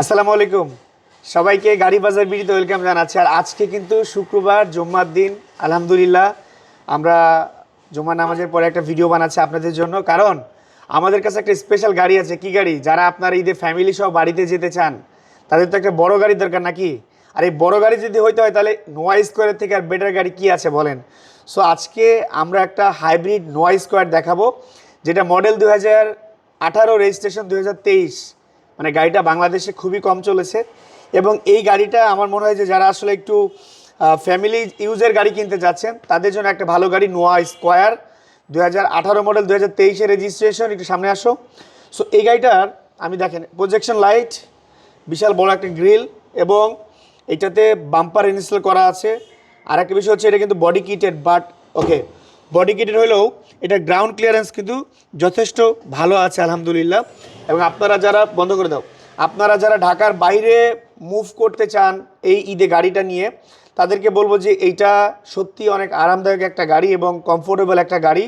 আসসালামু আলাইকুম। সবাইকে গাড়ি বাজার বিড়িতে ওয়েলকাম জানাচ্ছি। আর আজকে কিন্তু শুক্রবার, জুম্মার দিন। আলহামদুলিল্লাহ, আমরা জুম্মা নামাজের পরে একটা ভিডিও বানাচ্ছি আপনাদের জন্য। কারণ, আমাদের কাছে একটা স্পেশাল গাড়ি আছে। কি গাড়ি? যারা আপনার ঈদে ফ্যামিলি সহ বাড়িতে যেতে চান, তাদের তো একটা বড় গাড়ি দরকার নাকি? আর এই বড় গাড়ি যদি হইতে হয়, তাহলে নোয়া স্কোয়ারের থেকে আর বেটার গাড়ি কি আছে বলেন? সো আজকে আমরা একটা হাইব্রিড নোয়া স্কোয়ার দেখাবো, যেটা মডেল দু হাজার আঠারো রেজিস্ট্রেশন দু হাজার তেইশ। মানে গাড়িটা বাংলাদেশে খুবই কম চলেছে। এবং এই গাড়িটা আমার মনে হয় যে যারা আসলে একটু ফ্যামিলি ইউজের গাড়ি কিনতে যাচ্ছেন, তাদের জন্য একটা ভালো গাড়ি নোয়া স্কোয়ার দু হাজার আঠারো মডেল দু হাজার রেজিস্ট্রেশন একটু সামনে আসো। সো এই গাড়িটার, আমি দেখেন প্রজেকশন লাইট বিশাল বড় একটা গ্রিল এবং এটাতে বাম্পার ইনস্টল করা আছে। আর একটা বিষয় হচ্ছে, এটা কিন্তু body kitted but okay body kitted হলেও এটা গ্রাউন্ড ক্লিয়ারেন্স কিন্তু যথেষ্ট ভালো আছে, আলহামদুলিল্লাহ। এবং আপনারা যারা, বন্ধ করে দাও, আপনারা যারা ঢাকার বাইরে মুভ করতে চান এই ঈদে গাড়িটা নিয়ে, তাদেরকে বলব যে এইটা সত্যি অনেক আরামদায়ক একটা গাড়ি এবং কমফোর্টেবল একটা গাড়ি।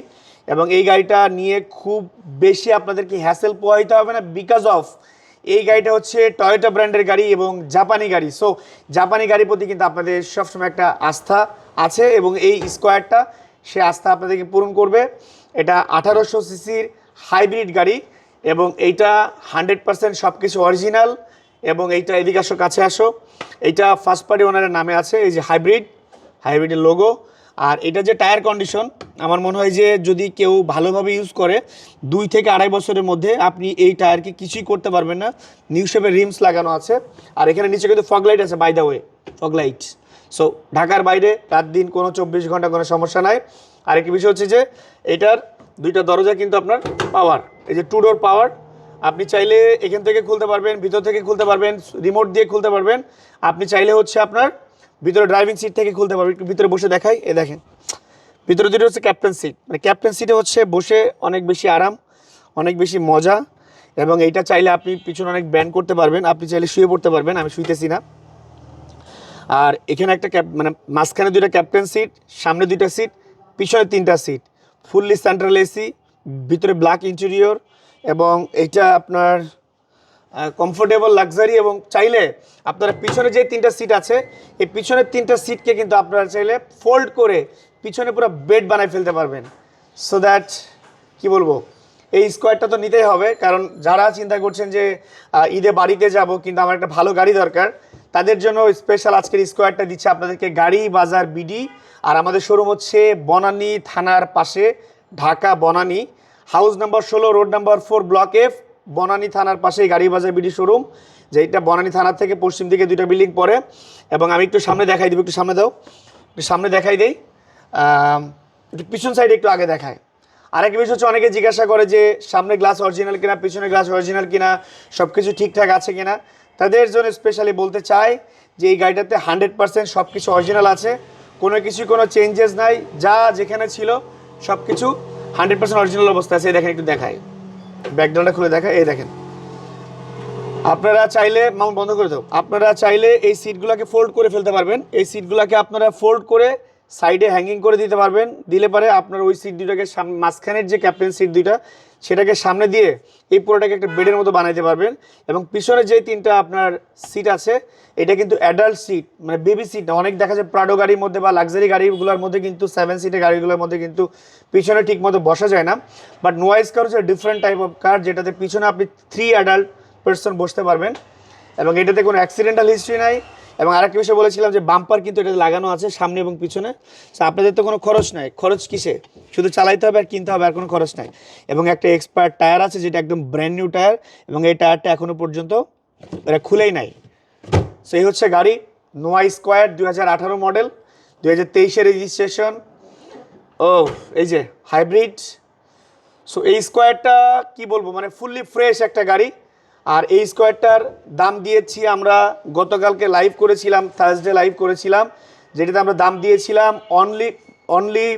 এবং এই গাড়িটা নিয়ে খুব বেশি আপনাদেরকে হ্যাসেল পোহাইতে হবে না বিকজ অফ এই গাড়িটা হচ্ছে টয়োটা ব্র্যান্ডের গাড়ি এবং জাপানি গাড়ি। সো জাপানি গাড়ির প্রতি কিন্তু আপনাদের সবসময় একটা আস্থা আছে এবং এই স্কোয়ারটা সে আস্থা আপনাদেরকে পূরণ করবে। এটা আঠারোশো সিসির হাইব্রিড গাড়ি এবং এইটা হান্ড্রেড পার্সেন্ট সব কিছু অরিজিনাল এবং এইটা এদিকে আসো, কাছে আসো। এইটা ফার্স্ট পার্টি ওনারের নামে আছে, এই যে হাইব্রিড, হাইব্রিডের লোগো আর এটা যে টায়ার কন্ডিশন আমার মনে হয় যে যদি কেউ ভালোভাবে ইউজ করে, দুই থেকে আড়াই বছরের মধ্যে আপনি এই টায়ারকে কিছুই করতে পারবেন না। নিউ শেপের রিমস লাগানো আছে। আর এখানে নিচে কিন্তু ফগলাইট আছে by the way fog light so ঢাকার বাইরে রাত দিন কোনো চব্বিশ ঘণ্টা কোনো সমস্যা নাই। আরেকটি বিষয় হচ্ছে যে, এটার দুইটা দরজা কিন্তু আপনার পাওয়ার এই যে টু ডোর পাওয়ার আপনি চাইলে এখান থেকে খুলতে পারবেন, ভিতর থেকে খুলতে পারবেন রিমোট দিয়ে খুলতে পারবেন। আপনি চাইলে হচ্ছে আপনার ভিতরে ড্রাইভিং সিট থেকে খুলতে পারবেন। একটু ভিতরে বসে দেখাই এ দেখেন। ভিতরে দুটো হচ্ছে ক্যাপ্টেন সিট মানে ক্যাপ্টেন সিটে হচ্ছে বসে অনেক বেশি আরাম, অনেক বেশি মজা, এবং এইটা চাইলে আপনি পিছনে অনেক ব্যান্ড করতে পারবেন। আপনি চাইলে শুয়ে পড়তে পারবেন, আমি শুইতেছি না। আর এখানে একটা ক্যাপ মানে মাঝখানে দুইটা ক্যাপ্টেন সিট সামনে দুইটা সিট পিছনে তিনটা সিট ফুললি সেন্ট্রাল এসি ভিতরে ব্ল্যাক ইন্টেরিয়র এবং এইটা আপনার কমফোর্টেবল লাক্সারি এবং চাইলে আপনারা পিছনে যে তিনটা সিট আছে, এই পিছনের তিনটা সিটকে কিন্তু আপনারা চাইলে ফোল্ড করে পিছনে পুরো বেড বানায় ফেলতে পারবেন। সো দ্যাট কি বলব? এই স্কোয়ারটা তো নিতেই হবে, কারণ যারা চিন্তা করছেন যে ঈদে বাড়িতে যাব, কিন্তু আমার একটা ভালো গাড়ি দরকার তাদের জন্য স্পেশাল আজকের স্কোয়ারটা দিচ্ছে আপনাদেরকে গাড়ি, বাজার বিডি আর আমাদের শোরুম হচ্ছে বনানী থানার পাশে, ঢাকা বনানী। হাউস নাম্বার ষোলো road number four block F Banani থানার পাশেই গাড়ি, বাজার বিডি শোরুম যেটা বনানী থানার থেকে পশ্চিম দিকে দুইটা বিল্ডিং পড়ে। এবং আমি একটু সামনে দেখাই দিব, একটু সামনে দাও, একটু সামনে দেখাই দেই। একটু পিছন সাইডে একটু আগে দেখায় আরেক বিষয় হচ্ছে অনেকে জিজ্ঞাসা করে যে সামনে গ্লাস অরিজিনাল কিনা, পিছনে গ্লাস অরিজিনাল কিনা সব কিছু ঠিকঠাক আছে কিনা। তাদের জন্য স্পেশালি বলতে চাই যে এই গাড়িটাতে হান্ড্রেড পার্সেন্ট সব কিছু অরিজিনাল আছে। কোনো কিছু, কোনো চেঞ্জেস নাই। যা যেখানে ছিল সব কিছু হান্ড্রেড পার্সেন্ট অরিজিনাল অবস্থা আছে। এই দেখেন একটু দেখায় ব্যাকগ্রাউন্ডটা খুলে দেখায় এই দেখেন। আপনারা চাইলে মাউন্ট বন্ধ করে দাও। আপনারা চাইলে এই সিটগুলোকে ফোল্ড করে ফেলতে পারবেন। এই সিটগুলোকে আপনারা ফোল্ড করে সাইডে হ্যাঙ্গিং করে দিতে পারবেন। দিলে পারে আপনার ওই সিট দুটাকে মাঝখানের যে ক্যাপ্টেন সিট দুইটা, সেটাকে সামনে দিয়ে এই পুরোটাকে একটা বেডের মতো বানাইতে পারবেন। এবং পিছনে যে তিনটা আপনার সিট আছে, এটা কিন্তু অ্যাডাল্ট সিট মানে বেবি সিট অনেক দেখা যায় প্রাডো গাড়ির মধ্যে বা লাক্সারি গাড়িগুলোর মধ্যে কিন্তু সেভেন সিটের গাড়িগুলোর মধ্যে কিন্তু পিছনে ঠিক মতো বসা যায় না। বাট নোয়াইজ কার হচ্ছে ডিফারেন্ট টাইপ অফ কার যেটাতে পিছনে আপনি থ্রি অ্যাডাল্ট পার্সন বসতে পারবেন। এবং এটাতে কোনো অ্যাক্সিডেন্টাল হিস্ট্রি নাই। এবং আরেকটি বিষয় বলেছিলাম যে বাম্পার কিন্তু এটা লাগানো আছে সামনে এবং পিছনে। আপনাদের তো কোনো খরচ নাই। খরচ কিসে? শুধু চালাইতে হবে আর কিনতে হবে, আর কোনো খরচ নাই। এবং একটা এক্সপায়ার টায়ার আছে যেটা একদম ব্র্যান্ড নিউ টায়ার এবং এই টায়ারটা এখনও পর্যন্ত এটা খুলেই নাই। সেই হচ্ছে গাড়ি নোয়া স্কোয়ার দু হাজার আঠারো মডেল দু হাজার রেজিস্ট্রেশন ও, এই যে হাইব্রিড সো এই স্কোয়ারটা কি বলব? মানে ফুললি ফ্রেশ একটা গাড়ি। আর এই স্কোয়ারটার দাম দিয়েছি আমরা গতকালকে লাইভ করেছিলাম থার্সডে লাইভ করেছিলাম, যেটাতে আমরা দাম দিয়েছিলাম অনলি অনলি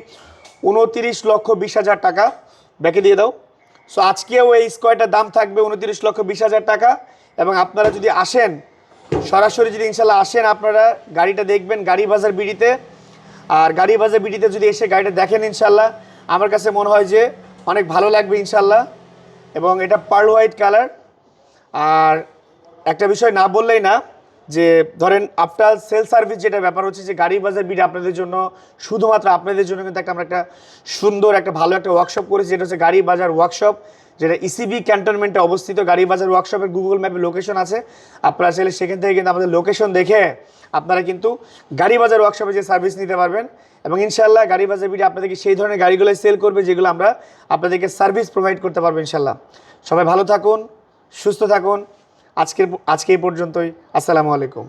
উনতিরিশ লক্ষ বিশ হাজার টাকা। ব্যাকে দিয়ে দাও। সো আজকেও এই স্কোয়ারটার দাম থাকবে উনতিরিশ লক্ষ বিশ হাজার টাকা এবং আপনারা যদি আসেন, সরাসরি যদি ইনশাল্লাহ আসেন, আপনারা গাড়িটা দেখবেন গাড়ি বাজার বিডিতে। আর গাড়ি বাজার বিডিতে যদি এসে গাড়িটা দেখেন ইনশাল্লাহ, আমার কাছে মনে হয় যে অনেক ভালো লাগবে ইনশাল্লাহ। এবং এটা পার্ল হোয়াইট কালার আর একটা বিষয় না বললেই না, যে ধরেন আফটার সেল সার্ভিস যেটা ব্যাপার হচ্ছে যে গাড়ি বাজার বিডি আপনাদের জন্য, শুধুমাত্র আপনাদের জন্য কিন্তু একটা আমরা একটা সুন্দর, একটা ভালো একটা ওয়ার্কশপ করেছি, যেটা হচ্ছে গাড়ি বাজার ওয়ার্কশপ যেটা E ইসিবি ক্যান্টনমেন্টে অবস্থিত। গাড়ি বাজার ওয়ার্কশপের গুগল ম্যাপে লোকেশন আছে। আপনারা চাইলে সেখান থেকে কিন্তু আমাদের লোকেশন দেখে আপনারা কিন্তু গাড়ি বাজার ওয়ার্কশপে যে সার্ভিস নিতে পারবেন। এবং ইনশাল্লাহ গাড়ি বাজার বিডি আপনাদেরকে সেই ধরনের গাড়িগুলো সেল করবে, যেগুলো আমরা আপনাদেরকে সার্ভিস প্রোভাইড করতে পারব ইনশাল্লাহ সবাই ভালো থাকুন। সুস্থ থাকুন। আজকের আজকে এই পর্যন্তই। আসসালামু আলাইকুম।